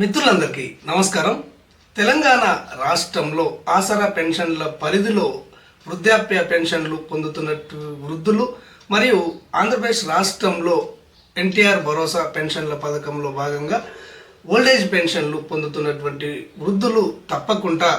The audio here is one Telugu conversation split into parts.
మిత్రులందరికీ నమస్కారం. తెలంగాణ రాష్ట్రంలో ఆసరా పెన్షన్ల పరిధిలో వృద్ధాప్య పెన్షన్లు పొందుతున్న వృద్ధులు మరియు ఆంధ్రప్రదేశ్ రాష్ట్రంలో ఎన్టీఆర్ భరోసా పెన్షన్ల పథకంలో భాగంగా ఓల్డేజ్ పెన్షన్లు పొందుతున్నటువంటి వృద్ధులు తప్పకుండా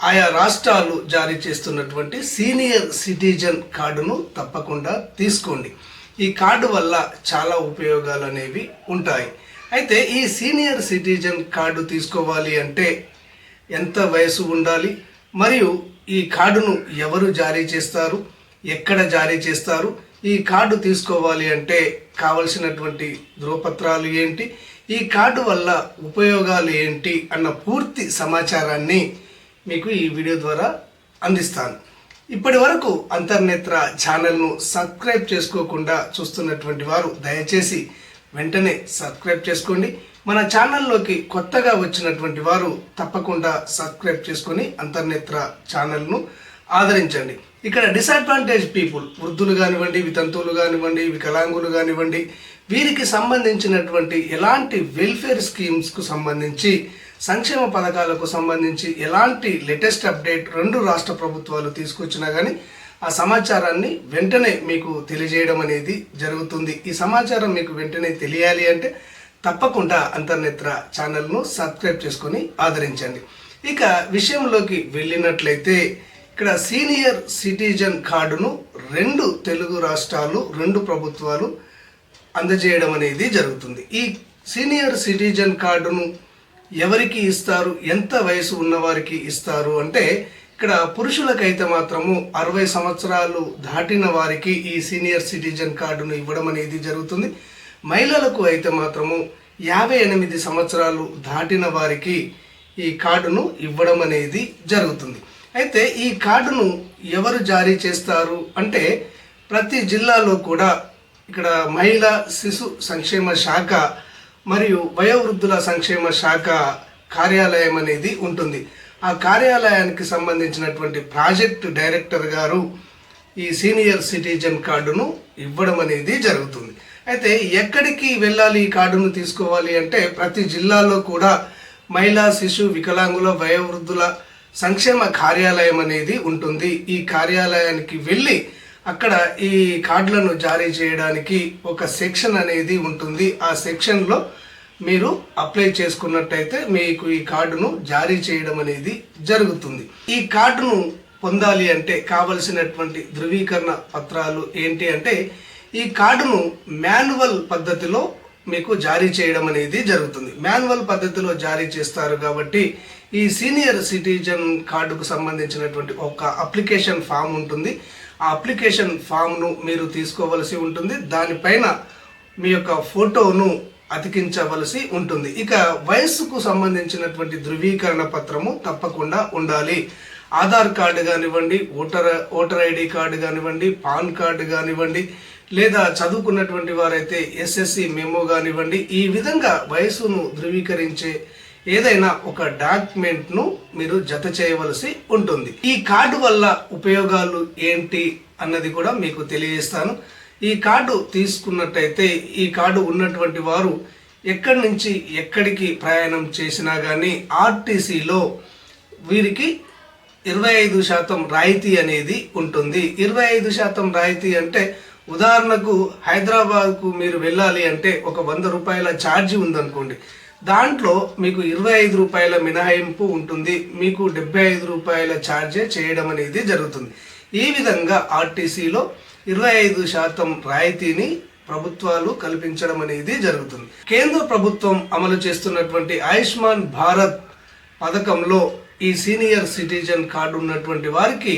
ఆయా రాష్ట్రాలు జారీ చేస్తున్నటువంటి సీనియర్ సిటిజన్ కార్డును తప్పకుండా తీసుకోండి. ఈ కార్డు వల్ల చాలా ఉపయోగాలు అనేవి ఉంటాయి. అయితే ఈ సీనియర్ సిటిజన్ కార్డు తీసుకోవాలి అంటే ఎంత వయసు ఉండాలి? మరియు ఈ కార్డును ఎవరు జారీ చేస్తారు? ఎక్కడ జారీ చేస్తారు? ఈ కార్డు తీసుకోవాలి అంటే కావలసినటువంటి ధృవపత్రాలు ఏంటి? ఈ కార్డు వల్ల ఉపయోగాలు ఏంటి? అన్న పూర్తి సమాచారాన్ని మీకు ఈ వీడియో ద్వారా అందిస్తాను. ఇప్పటి వరకు అంతర్నేత్ర ఛానల్ను సబ్స్క్రైబ్ చేసుకోకుండా చూస్తున్నటువంటి వారు దయచేసి వెంటనే సబ్స్క్రైబ్ చేసుకోండి. మన ఛానల్లోకి కొత్తగా వచ్చినటువంటి వారు తప్పకుండా సబ్స్క్రైబ్ చేసుకొని అంతర్నేత్ర ఛానల్ను ఆదరించండి. ఇక్కడ డిసడ్వాంటేజ్ పీపుల్ వృద్ధులు కానివ్వండి వితంతువులు కానివ్వండి వికలాంగులు కానివ్వండి వీరికి సంబంధించినటువంటి ఎలాంటి వెల్ఫేర్ స్కీమ్స్కు సంబంధించి సంక్షేమ పథకాలకు సంబంధించి ఎలాంటి లేటెస్ట్ అప్డేట్ రెండు రాష్ట్ర ప్రభుత్వాలు తీసుకొచ్చినా కానీ ఆ సమాచారాన్ని వెంటనే మీకు తెలియజేయడం అనేది జరుగుతుంది. ఈ సమాచారం మీకు వెంటనే తెలియాలి అంటే తప్పకుండా అంతర్నేత్ర ఛానల్ను సబ్స్క్రైబ్ చేసుకొని ఆదరించండి. ఇక విషయంలోకి వెళ్ళినట్లయితే ఇక్కడ సీనియర్ సిటిజన్ కార్డును రెండు తెలుగు రాష్ట్రాలు రెండు ప్రభుత్వాలు అందజేయడం అనేది జరుగుతుంది. ఈ సీనియర్ సిటిజన్ కార్డును ఎవరికి ఇస్తారు? ఎంత వయసు ఉన్నవారికి ఇస్తారు? అంటే ఇక్కడ పురుషులకైతే మాత్రము అరవై సంవత్సరాలు దాటిన వారికి ఈ సీనియర్ సిటిజన్ కార్డును ఇవ్వడం అనేది జరుగుతుంది. మహిళలకు అయితే మాత్రము యాభై ఎనిమిది సంవత్సరాలు దాటిన వారికి ఈ కార్డును ఇవ్వడం అనేది జరుగుతుంది. అయితే ఈ కార్డును ఎవరు జారీ చేస్తారు అంటే ప్రతి జిల్లాలో కూడా ఇక్కడ మహిళా శిశు సంక్షేమ శాఖ మరియు వయోవృద్ధుల సంక్షేమ శాఖ కార్యాలయం అనేది ఉంటుంది. ఆ కార్యాలయానికి సంబంధించినటువంటి ప్రాజెక్ట్ డైరెక్టర్ గారు ఈ సీనియర్ సిటిజన్ కార్డును ఇవ్వడం అనేది జరుగుతుంది. అయితే ఎక్కడికి వెళ్ళాలి ఈ కార్డును తీసుకోవాలి అంటే ప్రతి జిల్లాలో కూడా మహిళా శిశు వికలాంగుల వయోవృద్ధుల సంక్షేమ కార్యాలయం అనేది ఉంటుంది. ఈ కార్యాలయానికి వెళ్ళి అక్కడ ఈ కార్డులను జారీ చేయడానికి ఒక సెక్షన్ అనేది ఉంటుంది. ఆ సెక్షన్లో మీరు అప్లై చేసుకున్నట్టయితే మీకు ఈ కార్డును జారీ చేయడం అనేది జరుగుతుంది. ఈ కార్డును పొందాలి అంటే కావలసినటువంటి ధృవీకరణ పత్రాలు ఏంటి అంటే ఈ కార్డును మాన్యువల్ పద్ధతిలో మీకు జారీ చేయడం అనేది జరుగుతుంది. మాన్యువల్ పద్ధతిలో జారీ చేస్తారు కాబట్టి ఈ సీనియర్ సిటిజన్ కార్డుకు సంబంధించినటువంటి ఒక అప్లికేషన్ ఫామ్ ఉంటుంది. ఆ అప్లికేషన్ ఫామ్ను మీరు తీసుకోవలసి ఉంటుంది. దానిపైన మీ యొక్క ఫోటోను అతికించవలసి ఉంటుంది. ఇక వయస్సుకు సంబంధించినటువంటి ధృవీకరణ పత్రము తప్పకుండా ఉండాలి. ఆధార్ కార్డు కానివ్వండి ఓటర్ ఓటర్ ఐడి కార్డు కానివ్వండి పాన్ కార్డు కానివ్వండి లేదా చదువుకున్నటువంటి వారైతే ఎస్ఎస్సి మెమో కానివ్వండి ఈ విధంగా వయసును ధృవీకరించే ఏదైనా ఒక డాక్యుమెంట్ను మీరు జత చేయవలసి ఉంటుంది. ఈ కార్డు వల్ల ఉపయోగాలు ఏంటి అన్నది కూడా మీకు తెలియజేస్తాను. ఈ కార్డు తీసుకున్నట్టయితే ఈ కార్డు ఉన్నటువంటి వారు ఎక్కడి నుంచి ఎక్కడికి ప్రయాణం చేసినా కానీ ఆర్టీసీలో వీరికి ఇరవై ఐదు శాతం రాయితీ అనేది ఉంటుంది. ఇరవై ఐదు శాతం రాయితీ అంటే ఉదాహరణకు హైదరాబాద్కు మీరు వెళ్ళాలి అంటే ఒక వంద రూపాయల ఛార్జీ ఉందనుకోండి. దాంట్లో మీకు ఇరవై ఐదు రూపాయల మినహాయింపు ఉంటుంది. మీకు డెబ్బై ఐదు రూపాయల ఛార్జే చేయడం అనేది జరుగుతుంది. ఈ విధంగా ఆర్టీసీలో ఇరవై ఐదు శాతం రాయితీని ప్రభుత్వాలు కల్పించడం అనేది జరుగుతుంది. కేంద్ర ప్రభుత్వం అమలు చేస్తున్నటువంటి ఆయుష్మాన్ భారత్ పథకంలో ఈ సీనియర్ సిటిజన్ కార్డు ఉన్నటువంటి వారికి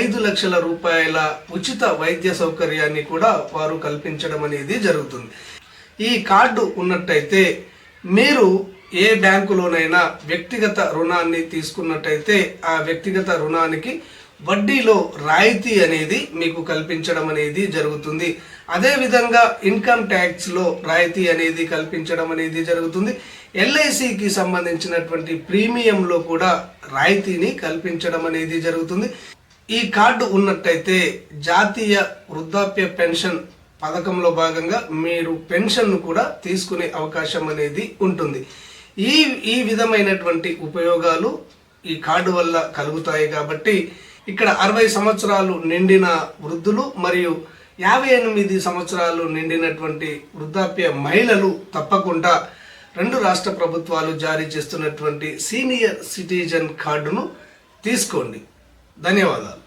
ఐదు లక్షల రూపాయల ఉచిత వైద్య సౌకర్యాన్ని కూడా వారు కల్పించడం అనేది జరుగుతుంది. ఈ కార్డు ఉన్నట్టయితే మీరు ఏ బ్యాంకులోనైనా వ్యక్తిగత రుణాన్ని తీసుకున్నట్టయితే ఆ వ్యక్తిగత రుణానికి వడ్డీలో రాయితీ అనేది మీకు కల్పించడం అనేది జరుగుతుంది. అదేవిధంగా ఇన్కమ్ ట్యాక్స్లో రాయితీ అనేది కల్పించడం అనేది జరుగుతుంది. ఎల్ఐసికి సంబంధించినటువంటి ప్రీమియంలో కూడా రాయితీని కల్పించడం అనేది జరుగుతుంది. ఈ కార్డు ఉన్నట్టయితే జాతీయ వృద్ధాప్య పెన్షన్ పథకంలో భాగంగా మీరు పెన్షన్ను కూడా తీసుకునే అవకాశం అనేది ఉంటుంది. ఈ ఈ విధమైనటువంటి ఉపయోగాలు ఈ కార్డు వల్ల కలుగుతాయి కాబట్టి ఇక్కడ అరవై సంవత్సరాలు నిండిన వృద్ధులు మరియు యాభై ఎనిమిది సంవత్సరాలు నిండినటువంటి వృద్ధాప్య మహిళలు తప్పకుండా రెండు రాష్ట్ర ప్రభుత్వాలు జారీ చేస్తున్నటువంటి సీనియర్ సిటిజన్ కార్డును తీసుకోండి. ధన్యవాదాలు.